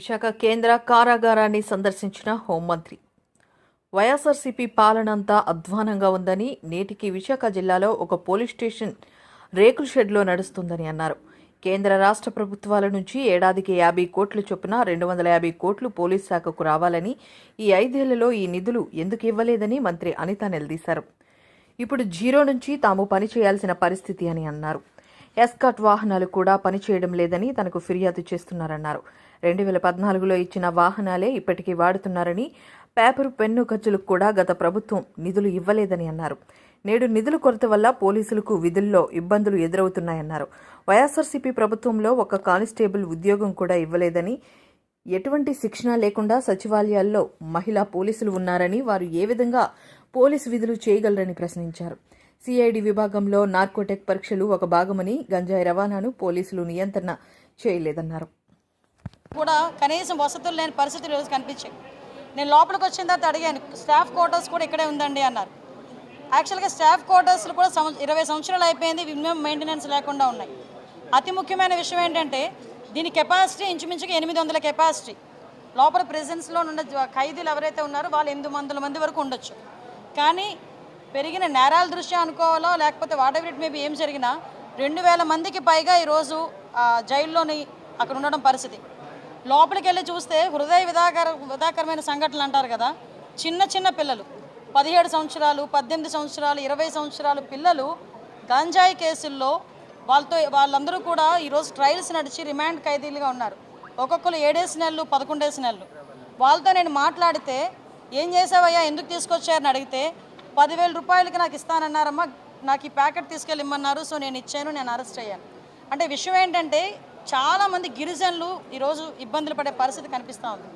విశాఖ కేంద్ర కారాగారాన్ని సందర్శించిన హోంమంత్రి. వైఎస్ఆర్సీపీ పాలనంతా అధ్వానంగా ఉందని నేటికి విశాఖ జిల్లాలో ఒక పోలీస్ స్టేషన్ రేకుల షెడ్లో నడుస్తుందని అన్నారు. కేంద్ర రాష్ట్ర ప్రభుత్వాల నుంచి ఏడాదికి యాభై కోట్లు చొప్పున రెండు వందల యాభై కోట్లు పోలీస్ శాఖకు రావాలని ఈ ఐదేళ్ళలో ఈ నిధులు ఎందుకు ఇవ్వలేదని మంత్రి అనిత నిలదీశారు. ఇప్పుడు జీరో నుంచి తాము పని చేయాల్సిన పరిస్థితి అని అన్నారు. ఎస్కాట్ వాహనాలు కూడా పనిచేయడం లేదని తనకు ఫిర్యాదు చేస్తున్నారన్నారు. రెండు వేల పద్నాలుగులో ఇచ్చిన వాహనాలే ఇప్పటికీ వాడుతున్నారని పేపరు పెన్ను ఖర్చులకు కూడా గత ప్రభుత్వం నిధులు ఇవ్వలేదని అన్నారు. నేడు నిధుల కొరత వల్ల పోలీసులకు విధుల్లో ఇబ్బందులు ఎదురవుతున్నాయన్నారు. వైఎస్ఆర్సీపీ ప్రభుత్వంలో ఒక కానిస్టేబుల్ ఉద్యోగం కూడా ఇవ్వలేదని ఎటువంటి శిక్షణ లేకుండా సచివాలయాల్లో మహిళా పోలీసులు ఉన్నారని వారు ఏ విధంగా పోలీసు విధులు చేయగలరని ప్రశ్నించారు. సిఐడి విభాగంలో నార్కోటెక్ పరీక్షలు ఒక భాగమని గంజాయి రవాణాను పోలీసులు నియంత్రణ చేయలేదన్నారు. కూడా కనీసం వసతులు లేని పరిస్థితులు ఈరోజు కనిపించాయి. నేను లోపలికి వచ్చిన తర్వాత అడిగాను స్టాఫ్ క్వార్టర్స్ కూడా ఇక్కడే ఉందండి అన్నారు. యాక్చువల్గా స్టాఫ్ క్వార్టర్స్లు కూడా సంవ ఇరవై సంవత్సరాలు అయిపోయింది మినిమం మెయింటెనెన్స్ లేకుండా ఉన్నాయి. అతి ముఖ్యమైన విషయం ఏంటంటే దీని కెపాసిటీ ఇంచుమించుగా ఎనిమిది వందల కెపాసిటీ లోపల ప్రెజెన్స్లో ఉన్న ఖైదీలు ఎవరైతే ఉన్నారో వాళ్ళు ఎనిమిది వందల మంది వరకు ఉండొచ్చు. కానీ పెరిగిన నేరాల దృష్ట్యా అనుకోవాలో లేకపోతే వాటర్ ఇట్ మేబీ ఏం జరిగినా రెండు వేల మందికి పైగా ఈరోజు జైల్లోని అక్కడ ఉండడం పరిస్థితి. లోపలికి వెళ్ళి చూస్తే హృదయ విధాకర విధాకరమైన సంఘటనలు అంటారు కదా. చిన్న చిన్న పిల్లలు. పదిహేడు సంవత్సరాలు పద్దెనిమిది సంవత్సరాలు ఇరవై సంవత్సరాలు పిల్లలు గంజాయి కేసుల్లో వాళ్ళతో వాళ్ళందరూ కూడా ఈరోజు ట్రయల్స్ నడిచి రిమాండ్ ఖైదీలుగా ఉన్నారు. ఒక్కొక్కరు ఏడేసి నెలలు పదకొండేసి నెలలు. వాళ్ళతో నేను మాట్లాడితే ఏం చేసావయ్యా? ఎందుకు తీసుకొచ్చారని అడిగితే పదివేల రూపాయలకి నాకు ఇస్తానన్నారమ్మా నాకు ఈ ప్యాకెట్ తీసుకెళ్ళి ఇమ్మన్నారు సో నేను ఇచ్చాను నేను అరెస్ట్ అయ్యాను. అంటే విషయం ఏంటంటే చాలామంది గిరిజనులు ఈరోజు ఇబ్బందులు పడే పరిస్థితి కనిపిస్తూ ఉంది.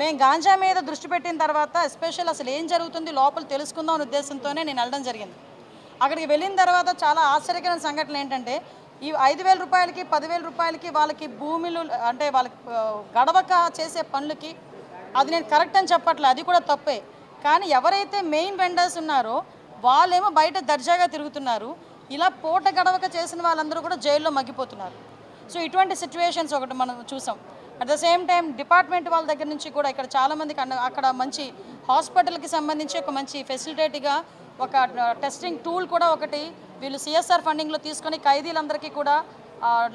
మేము గాంజా మీద దృష్టి పెట్టిన తర్వాత ఎస్పెషల్ అసలు ఏం జరుగుతుంది లోపల తెలుసుకుందాం అనే ఉద్దేశంతోనే నేను వెళ్ళడం జరిగింది. అక్కడికి వెళ్ళిన తర్వాత చాలా ఆశ్చర్యకరమైన సంఘటనలు ఏంటంటే ఈ ఐదు వేల రూపాయలకి పదివేల రూపాయలకి వాళ్ళకి భూములు అంటే వాళ్ళకి గడవక చేసే పనులకి అది నేను కరెక్ట్ అని చెప్పట్లే అది కూడా తప్పే. కానీ ఎవరైతే మెయిన్ వెండర్స్ ఉన్నారో వాళ్ళేమో బయట దర్జాగా తిరుగుతున్నారు. ఇలా పూట గడవక చేసిన వాళ్ళందరూ కూడా జైల్లో మగ్గిపోతున్నారు. సో ఇటువంటి సిచ్యువేషన్స్ ఒకటి మనం చూసాం. At the same time department వాళ్ళ దగ్గర నుంచి కూడా ఇక్కడ చాలామందికి అక్కడ మంచి హాస్పిటల్కి సంబంధించి ఒక మంచి ఫెసిలిటేట్గా ఒక టెస్టింగ్ టూల్ కూడా ఒకటి వీళ్ళు సిఎస్ఆర్ ఫండింగ్లో తీసుకొని ఖైదీలందరికీ కూడా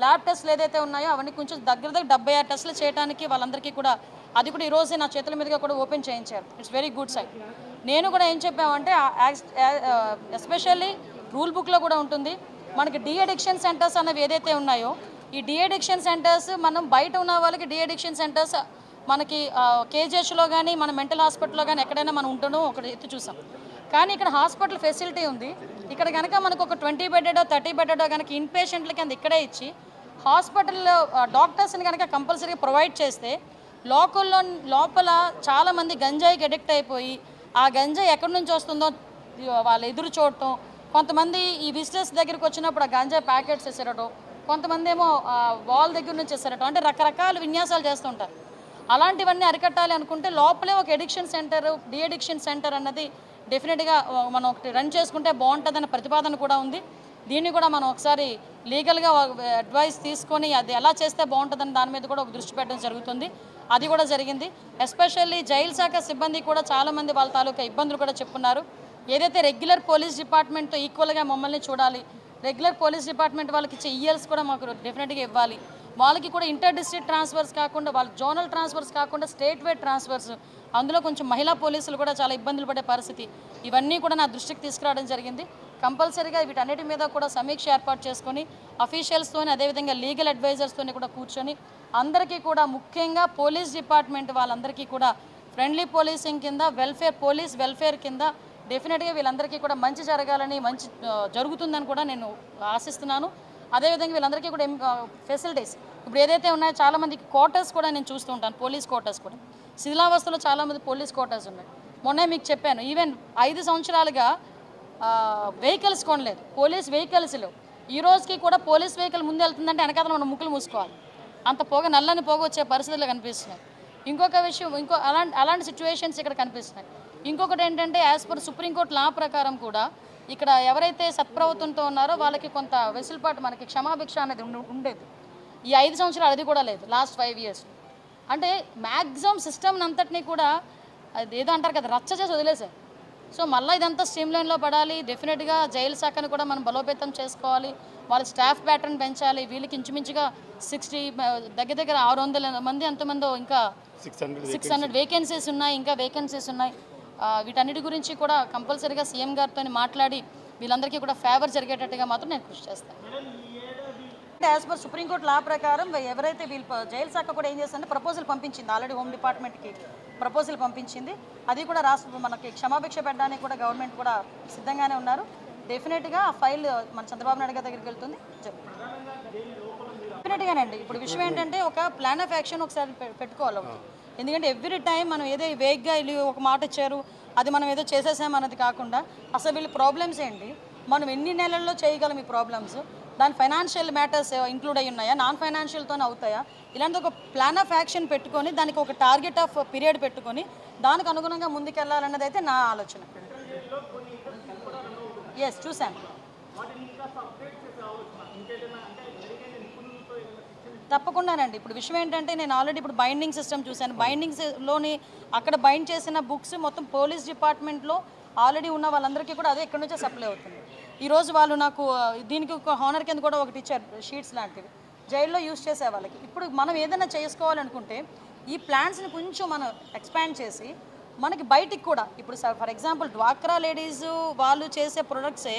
ల్యాబ్ టెస్ట్లు ఏదైతే ఉన్నాయో అవన్నీ కొంచెం దగ్గర దగ్గర డెబ్బై ఆరు టెస్టులు చేయడానికి వాళ్ళందరికీ కూడా అది కూడా ఈరోజు నా చేతుల మీదుగా కూడా ఓపెన్ చేయించారు. ఇట్స్ వెరీ గుడ్ సైడ్ నేను కూడా ఏం చెప్పామంటే ఎస్పెషల్లీ రూల్ బుక్లో కూడా ఉంటుంది. మనకి డీ అడిక్షన్ సెంటర్స్ అనేవి ఏదైతే ఉన్నాయో ఈ డిఎడిక్షన్ సెంటర్స్ మనం బయట ఉన్న వాళ్ళకి డిఎడిక్షన్ సెంటర్స్ మనకి కేజీహెచ్లో కానీ మన మెంటల్ హాస్పిటల్లో కానీ ఎక్కడైనా మనం ఉంటున్నాం ఒకటి ఎత్తు చూసాం. కానీ ఇక్కడ హాస్పిటల్ ఫెసిలిటీ ఉంది. ఇక్కడ కనుక మనకు ఒక ట్వంటీ బెడ్డెడో థర్టీ బెడ్డెడో కనుక ఇన్ పేషెంట్లకి అంత ఇక్కడే ఇచ్చి హాస్పిటల్లో డాక్టర్స్ని కనుక కంపల్సరీగా ప్రొవైడ్ చేస్తే లోకల్లో లోపల చాలామంది గంజాయికి అడిక్ట్ అయిపోయి ఆ గంజాయి ఎక్కడి నుంచి వస్తుందో వాళ్ళు ఎదురు చూడటం కొంతమంది ఈ విజిటర్స్ దగ్గరికి వచ్చినప్పుడు ఆ గంజాయి ప్యాకెట్స్ వేసేరటం కొంతమంది ఏమో వాల్ దగ్గర నుంచి చేస్తారట అంటే రకరకాల విన్యాసాలు చేస్తుంటారు అలాంటివన్నీ అరికట్టాలి అనుకుంటే లోపలే ఒక ఎడిక్షన్ సెంటర్ డిఎడిక్షన్ సెంటర్ అన్నది డెఫినెట్గా మనం ఒకటి రన్ చేసుకుంటే బాగుంటుందన్న ప్రతిపాదన కూడా ఉంది. దీన్ని కూడా మనం ఒకసారి లీగల్గా అడ్వైస్ తీసుకొని అది ఎలా చేస్తే బాగుంటుందని దాని మీద కూడా ఒక దృష్టి పెట్టడం జరుగుతుంది. అది కూడా జరిగింది. ఎస్పెషల్లీ జైలు శాఖ సిబ్బంది కూడా చాలామంది వాళ్ళ తాలూకా ఇబ్బందులు కూడా చెప్పున్నారు. ఏదైతే రెగ్యులర్ పోలీస్ డిపార్ట్మెంట్తో ఈక్వల్గా మమ్మల్ని చూడాలి రెగ్యులర్ పోలీస్ డిపార్ట్మెంట్ వాళ్ళకి ఇచ్చే ఈఎల్స్ కూడా మాకు డెఫినెట్గా ఇవ్వాలి. వాళ్ళకి కూడా ఇంటర్ డిస్ట్రిక్ట్ ట్రాన్స్ఫర్స్ కాకుండా వాళ్ళ జోనల్ ట్రాన్స్ఫర్స్ కాకుండా స్టేట్ వైడ్ ట్రాన్స్ఫర్స్ అందులో కొంచెం మహిళా పోలీసులు కూడా చాలా ఇబ్బందులు పడే పరిస్థితి. ఇవన్నీ కూడా నా దృష్టికి తీసుకురావడం జరిగింది. కంపల్సరీగా వీటన్నిటి మీద కూడా సమీక్ష ఏర్పాటు చేసుకొని అఫీషియల్స్తోని అదేవిధంగా లీగల్ అడ్వైజర్స్తోని కూడా కూర్చొని అందరికీ కూడా ముఖ్యంగా పోలీస్ డిపార్ట్మెంట్ వాళ్ళందరికీ కూడా ఫ్రెండ్లీ పోలీసింగ్ కింద వెల్ఫేర్ పోలీస్ వెల్ఫేర్ కింద డెఫినెట్గా వీళ్ళందరికీ కూడా మంచి జరగాలని మంచి జరుగుతుందని కూడా నేను ఆశిస్తున్నాను. అదేవిధంగా వీళ్ళందరికీ కూడా ఫెసిలిటీస్ ఇప్పుడు ఏదైతే ఉన్నాయో చాలామందికి క్వార్టర్స్ కూడా నేను చూస్తూ ఉంటాను పోలీస్ క్వార్టర్స్ కూడా. శిథిలావస్థలో చాలామంది పోలీస్ క్వార్టర్స్ ఉన్నాయి. మొన్నే మీకు చెప్పాను ఈవెన్ ఐదు సంవత్సరాలుగా వెహికల్స్ కొనలేదు. పోలీస్ వెహికల్స్ లేవు. ఈ రోజుకి కూడా పోలీస్ వెహికల్ ముందు వెళ్తుందంటే వెనకాల మనం ముక్కులు మూసుకోవాలి. అంత పొగ నల్లని పొగ వచ్చే పరిస్థితులు కనిపిస్తున్నాయి. ఇంకొక విషయం ఇంకో అలాంటి అలాంటి సిచ్యువేషన్స్ ఇక్కడ కనిపిస్తున్నాయి. ఇంకొకటి ఏంటంటే యాజ్ పర్ సుప్రీంకోర్టు లా ప్రకారం కూడా ఇక్కడ ఎవరైతే సత్ప్రవర్తనతో ఉన్నారో వాళ్ళకి కొంత వెసులుబాటు మనకి క్షమాభిక్ష అనేది ఉండు- ఉండేది. ఈ ఐదు సంవత్సరాలు అది కూడా లేదు లాస్ట్ ఫైవ్ ఇయర్స్ అంటే మ్యాక్సిమం సిస్టమ్ అంతటినీ కూడా అది ఏదో అంటారు కదా రచ్చ చేసి వదిలేశారు. సో మళ్ళీ ఇదంతా స్ట్రీమ్ లైన్లో పడాలి డెఫినెట్గా జైలు శాఖను కూడా మనం బలోపేతం చేసుకోవాలి వాళ్ళ స్టాఫ్ ప్యాటర్న్ పెంచాలి వీళ్ళకి ఇంచుమించుగా సిక్స్టీ దగ్గర దగ్గర ఆరు వందల మంది ఎంతమందో ఇంకా సిక్స్ హండ్రెడ్ వేకెన్సీస్ ఉన్నాయి ఇంకా వేకెన్సీస్ ఉన్నాయి. వీటన్నిటి గురించి కూడా కంపల్సరీగా సీఎం గారితో మాట్లాడి వీళ్ళందరికీ కూడా ఫేవర్ జరిగేటట్టుగా మాత్రం నేను కృషి చేస్తాను. యాజ్ పర్ సుప్రీంకోర్టు లా ప్రకారం ఎవరైతే వీళ్ళు జైలు శాఖ కూడా ఏం చేస్తుందంటే ప్రపోజల్ పంపించింది. ఆల్రెడీ హోమ్ డిపార్ట్మెంట్కి ప్రపోజల్ పంపించింది. అది కూడా రాష్ట్ర మనకి క్షమాభిక్ష పెట్టడానికి కూడా గవర్నమెంట్ కూడా సిద్ధంగానే ఉన్నారు. డెఫినెట్గా ఆ ఫైల్ మన చంద్రబాబు నాయుడు గారి దగ్గరికి వెళ్తుంది. డెఫినెట్గానండి ఇప్పుడు విషయం ఏంటంటే ఒక ప్లాన్ ఆఫ్ యాక్షన్ ఒకసారి పె- పెట్టుకోవాలి. ఎందుకంటే ఎవ్రీ టైం మనం ఏదో వేగ్గా వెళ్ళి ఒక మాట ఇచ్చారు అది మనం ఏదో చేసేసాం అన్నది కాకుండా అసలు వీళ్ళ ప్రాబ్లమ్స్ ఏంటి? మనం ఎన్ని నెలల్లో చేయగలం ఈ ప్రాబ్లమ్స్ దాని ఫైనాన్షియల్ మ్యాటర్స్ ఇంక్లూడ్ అయి ఉన్నాయా? నాన్ ఫైనాన్షియల్తోనే అవుతాయా? ఇలాంటి ఒక ప్లాన్ ఆఫ్ యాక్షన్ పెట్టుకొని దానికి ఒక టార్గెట్ ఆఫ్ పీరియడ్ పెట్టుకొని దానికి అనుగుణంగా ముందుకెళ్ళాలన్నది అయితే నా ఆలోచన. ఎస్ చూసాను తప్పకుండానండి. ఇప్పుడు విషయం ఏంటంటే నేను ఆల్రెడీ ఇప్పుడు బైండింగ్ సిస్టమ్ చూశాను. బైండింగ్స్లోని అక్కడ బైండ్ చేసిన బుక్స్ మొత్తం పోలీస్ డిపార్ట్మెంట్లో ఆల్రెడీ ఉన్న వాళ్ళందరికీ కూడా అదే ఎక్కడి నుంచే సప్లై అవుతుంది. ఈరోజు వాళ్ళు నాకు దీనికి ఒక హానర్ కింద కూడా ఒకటి ఇచ్చారు షీట్స్ లాంటివి. జైల్లో యూస్ చేసే వాళ్ళకి. ఇప్పుడు మనం ఏదైనా చేసుకోవాలనుకుంటే ఈ ప్లాన్స్ని కొంచెం మనం ఎక్స్పాండ్ చేసి మనకి బయటికి కూడా ఇప్పుడు ఫర్ ఎగ్జాంపుల్ డ్వాక్రా లేడీస్ వాళ్ళు చేసే ప్రొడక్ట్సే